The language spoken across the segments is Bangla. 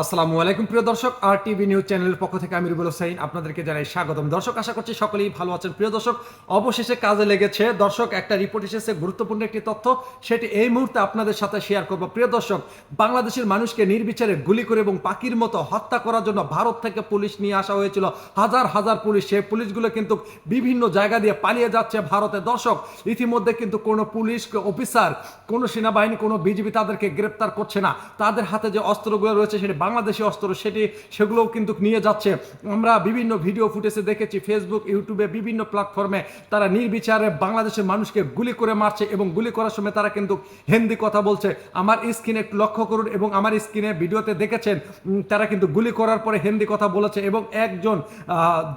আসসালামু আলাইকুম প্রিয় দর্শক আর টিভি নিউজ চ্যানেলের পক্ষ থেকে আমি রুবুল হোসাইন আপনাদেরকে জানাই স্বাগতম। দর্শক, আশা করছি সকলেই ভালো আছেন। প্রিয় দর্শক, অবশেষে কাজে লেগেছে। দর্শক, একটা রিপোর্ট এসেছে, গুরুত্বপূর্ণ একটি তথ্য, সেটি এই মুহূর্তে আপনাদের সাথে শেয়ার করব। প্রিয় দর্শক, বাংলাদেশের মানুষকে নির্বিচারে গুলি করে এবং পাখির মতো হত্যা করার জন্য ভারত থেকে পুলিশ নিয়ে আসা হয়েছিল। হাজার হাজার পুলিশ, সেই পুলিশগুলো কিন্তু বিভিন্ন জায়গা দিয়ে পালিয়ে যাচ্ছে ভারতে। দর্শক, ইতিমধ্যে কিন্তু কোনো পুলিশ অফিসার কোনো সেনাবাহিনী, কোনো বিজিবি তাদেরকে গ্রেপ্তার করছে না। তাদের হাতে যে অস্ত্রগুলো রয়েছে, সেটি বাংলাদেশি অস্ত্র, সেটি, সেগুলোও কিন্তু নিয়ে যাচ্ছে। আমরা বিভিন্ন ভিডিও ফুটেজে দেখেছি ফেসবুক ইউটিউবে বিভিন্ন প্ল্যাটফর্মে তারা নির্বিচারে বাংলাদেশের মানুষকে গুলি করে মারছে এবং গুলি করার সময় তারা কিন্তু হিন্দি কথা বলছে। আমার স্ক্রিনে একটু লক্ষ্য করুন এবং আমার স্ক্রিনে ভিডিওতে দেখেছেন তারা কিন্তু গুলি করার পরে হিন্দি কথা বলেছে এবং একজন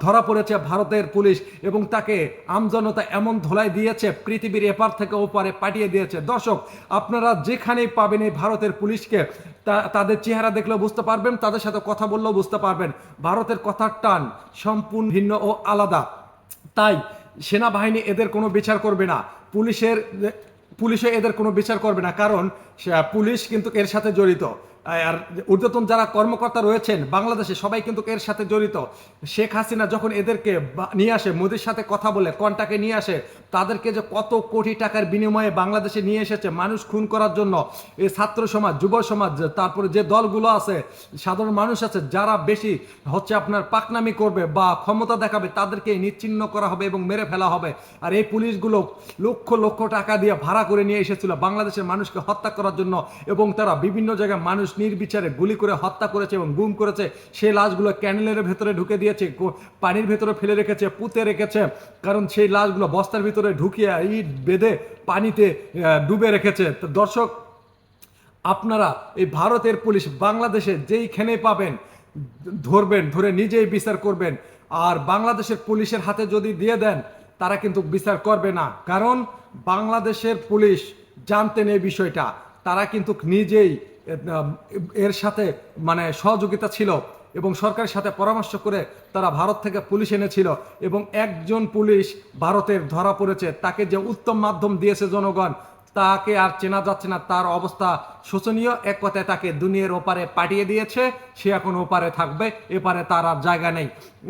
ধরা পড়েছে ভারতের পুলিশ এবং তাকে আমজনতা এমন ধোলাই দিয়েছে, পৃথিবীর এপার থেকে ওপারে পাঠিয়ে দিয়েছে। দর্শক, আপনারা যেখানেই পাবেন এই ভারতের পুলিশকে তাদের চেহারা দেখলেও বুঝতে পারবেন, তাদের সাথে কথা বললেও বুঝতে পারবেন। ভারতের কথার টান সম্পূর্ণ ভিন্ন ও আলাদা। তাই সেনাবাহিনী এদের কোনো বিচার করবে না। পুলিশের পুলিশে এদের কোনো বিচার করবে না। কারণ পুলিশ কিন্তু এর সাথে জড়িত। আর ঊর্ধ্বতন যারা কর্মকর্তা রয়েছেন বাংলাদেশে, সবাই কিন্তু এর সাথে জড়িত। শেখ হাসিনা যখন এদেরকে নিয়ে আসে, মোদির সাথে কথা বলে, কন্টাকে নিয়ে আসে, তাদেরকে যে কত কোটি টাকার বিনিময়ে বাংলাদেশে নিয়ে এসেছে, মানুষ খুন করার জন্য, এই ছাত্র সমাজ, যুব সমাজ, তারপরে যে দলগুলো আছে, সাধারণ মানুষ আছে, যারা বেশি হচ্ছে আপনার পাকনামি করবে বা ক্ষমতা দেখাবে, তাদেরকে নিচ্ছিন্ন করা হবে এবং মেরে ফেলা হবে। আর এই পুলিশগুলো লক্ষ লক্ষ টাকা দিয়ে ভাড়া করে নিয়ে এসেছিল বাংলাদেশের মানুষকে হত্যা করার জন্য, এবং তারা বিভিন্ন জায়গায় মানুষ নির্বিচারে গুলি করে হত্যা করেছে এবং গুম করেছে, সেই লাশগুলো ক্যানেলের ভেতরে ঢুকে দিয়েছে পানির ভেতরে ফেলে রেখেছে, পুঁতে রেখেছে, কারণ সেই লাশগুলো বস্তার ভিতরে ঢুকিয়ে ইট বেঁধে পানিতে ডুবে রেখেছে। তো দর্শক, আপনারা এই ভারতের পুলিশ বাংলাদেশে যেইখানে পাবেন, ধরবেন, ধরে নিজেই বিচার করবেন, আর বাংলাদেশের পুলিশের হাতে যদি দিয়ে দেন, তারা কিন্তু বিচার করবে না। কারণ বাংলাদেশের পুলিশ জানতেন এই বিষয়টা, তারা কিন্তু নিজেই এর সাথে মানে সহযোগিতা ছিল এবং সরকারের সাথে পরামর্শ করে তারা ভারত থেকে পুলিশ এনেছিল এবং একজন পুলিশ ভারতের ধরা পড়েছে। তাকে যে উত্তম মাধ্যম দিয়েছে জনগণ তাকে আর চেনা যাচ্ছে না তার অবস্থা শোচনীয়। এক কথায় তাকে দুনিয়ার ওপারে পাঠিয়ে দিয়েছে, সে এখন ওপারে থাকবে, এপারে তার আর জায়গা নেই।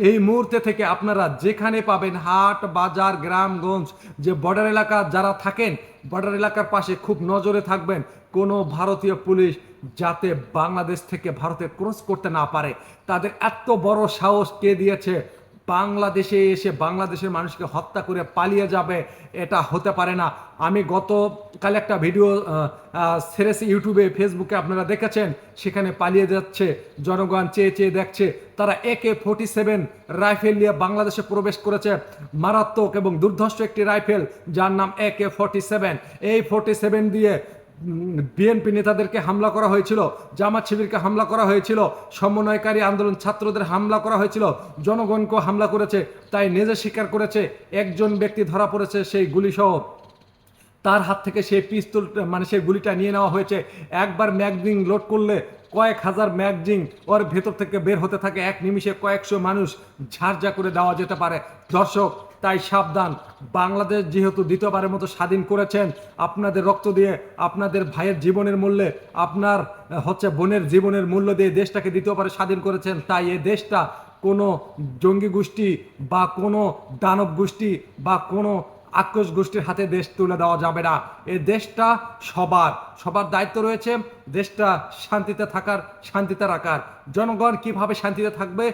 এই মুহূর্তে থেকে আপনারা যেখানে পাবেন হাট, বাজার, গ্রামগঞ্জ, যে বর্ডার এলাকা যারা থাকেন, বর্ডার এলাকার পাশে খুব নজরে থাকবেন, কোনো ভারতীয় পুলিশ যাতে বাংলাদেশ থেকে ভারতে ক্রস করতে না পারে। তাদের এত বড় সাহস কে দিয়েছে? বাংলাদেশে এসে বাংলাদেশের মানুষকে হত্যা করে পালিয়ে যাবে, এটা হতে পারে না। আমি গতকাল একটা ভিডিও ছেড়েছি ইউটিউবে, ফেসবুকে আপনারা দেখেছেন, সেখানে পালিয়ে যাচ্ছে, জনগণ চেয়ে চেয়ে দেখছে, তারা একে ফোর্টি সেভেন রাইফেল নিয়ে বাংলাদেশে প্রবেশ করেছে। মারাত্মক এবং দুর্ধর্ষ একটি রাইফেল, যার নাম একে ফোর্টি সেভেন এই ফোর্টি সেভেন দিয়ে বিএনপি নেতাদেরকে হামলা করা হয়েছিল, জামাত শিবিরকে হামলা করা হয়েছিল, সমন্বয়কারী আন্দোলন ছাত্রদের হামলা করা হয়েছিল, জনগণকেও হামলা করেছে, তাই নিজে স্বীকার করেছে, একজন ব্যক্তি ধরা পড়েছে সেই গুলিসহ তার হাত থেকে সেই পিস্তল মানে সেই গুলিটা নিয়ে নেওয়া হয়েছে। একবার ম্যাগজিন লোড করলে কয়েক হাজার ম্যাগজিন ওর ভেতর থেকে বের হতে থাকে, এক নিমিষে কয়েকশো মানুষ ঝাড়ঝা করে দেওয়া যেতে পারে। দর্শক তাই সাবধান। বাংলাদেশ যেহেতু দ্বিতীয়বারের মতো স্বাধীন করেছেন, আপনাদের রক্ত দিয়ে আপনাদের ভাইয়ের জীবনের মূল্যে, আপনার হচ্ছে বোনের জীবনের মূল্য দিয়ে দেশটাকে দ্বিতীয়বারে স্বাধীন করেছেন, তাই এ দেশটা কোনো জঙ্গি গোষ্ঠী বা কোনো দানব গোষ্ঠী বা কোনো আক্রোশ গোষ্ঠীর হাতে দেশ তুলে দেওয়া যাবে না। এই দেশটা সবার সবার দায়িত্ব রয়েছে। দেশটা শান্তিতে থাকার, শান্তিতে রাখার। জনগণ কীভাবে শান্তিতে থাকবে?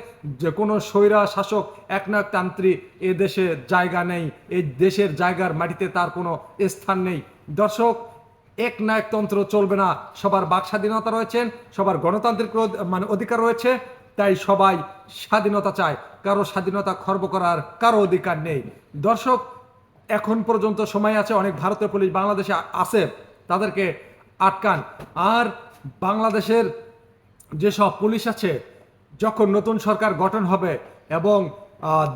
যে কোনো স্বৈরা, শাসক একনায়কতান্ত্রিক এ দেশে জায়গা নেই। এই দেশের জায়গার মাটিতে তার কোনো স্থান নেই। দর্শক, এক নায়কতন্ত্র চলবে না। সবার বাক স্বাধীনতা রয়েছেন সবার গণতান্ত্রিক মানে অধিকার রয়েছে, তাই সবাই স্বাধীনতা চায়। কারও স্বাধীনতা খর্ব করার কারও অধিকার নেই। দর্শক এখন পর্যন্ত সময় আছে, অনেক ভারতীয় পুলিশ বাংলাদেশে আছে, তাদেরকে আটকান। আর বাংলাদেশের যেসব পুলিশ আছে, যখন নতুন সরকার গঠন হবে এবং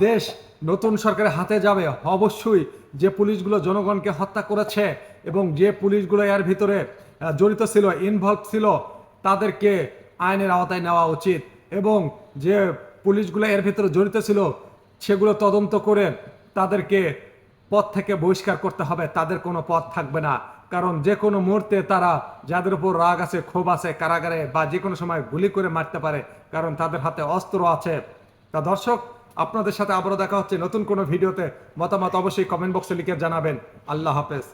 দেশ নতুন সরকারের হাতে যাবে, অবশ্যই যে পুলিশগুলো জনগণকে হত্যা করেছে এবং যে পুলিশগুলো এর ভিতরে জড়িত ছিল ইনভলভ ছিল, তাদেরকে আইনের আওতায় নেওয়া উচিত এবং যে পুলিশগুলো এর ভিতরে জড়িত ছিল, সেগুলো তদন্ত করে তাদেরকে পথ থেকে বহিষ্কার করতে হবে, তাদের কোনো পথ থাকবে না। কারণ যে কোনো মুহূর্তে তারা যাদের উপর রাগ আছে, ক্ষোভ আছে, কারাগারে বা যে কোনো সময় গুলি করে মারতে পারে, কারণ তাদের হাতে অস্ত্র আছে। তা দর্শক, আপনাদের সাথে আবারও দেখা হচ্ছে নতুন কোনো ভিডিওতে। মতামত অবশ্যই কমেন্ট বক্সে লিখে জানাবেন। আল্লাহ হাফেজ।